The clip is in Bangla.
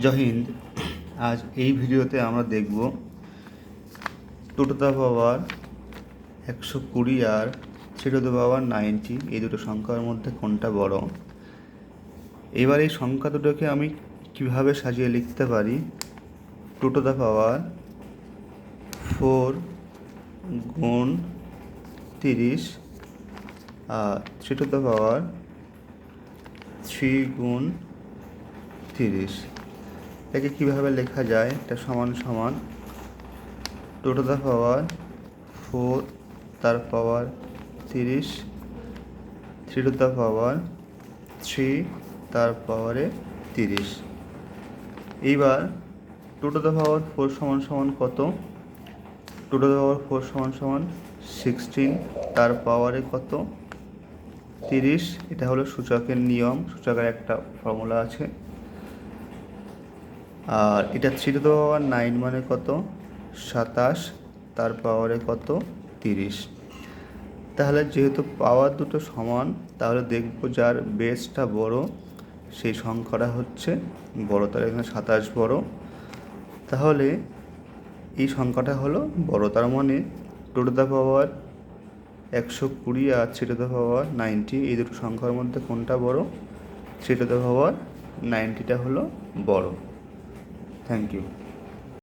জয় হিন্দ। আজ এই ভিডিওতে আমরা দেখব টু টু পাওয়ার একশো কুড়ি আর টু পাওয়ার নাইনটি। এই দুটো সংখ্যার মধ্যে কোনটা বড়? এবার এই সংখ্যা দুটোকে আমি কীভাবে সাজিয়ে লিখতে পারি? টু টু পাওয়ার ফোর গুণ তিরিশ আর থ্রি পাওয়ার থ্রি গুণ তিরিশ। এটাকে কীভাবে লেখা যায়? এটা সমান সমান two to the power four তার পাওয়ার তিরিশ three to the power three তার পাওয়ারে তিরিশ। এইবার two to the power four সমান সমান কত? Two to the power four সমান সমান সিক্সটিন তার পাওয়ারে কত? তিরিশ। এটা হলো সূচকের নিয়ম। সূচকের একটা ফর্মুলা আছে। আর এটা three to the power nine মানে কত? সাতাশ, তার পাওয়ারে কত? তিরিশ। তাহলে যেহেতু পাওয়ার দুটো সমান, তাহলে দেখব যার বেসটা বড়, সেই সংখ্যাটা হচ্ছে বড় তার এখানে সাতাশ বড়। তাহলে এই সংখ্যাটা হলো বড়, তার মানে টু টু দ্য পাওয়ার একশো কুড়ি আর three to the power ninety এই দুটো সংখ্যার মধ্যে কোনটা বড়? থ্রি টু দ্য পাওয়ার নাইনটিটা হলো বড়। Thank you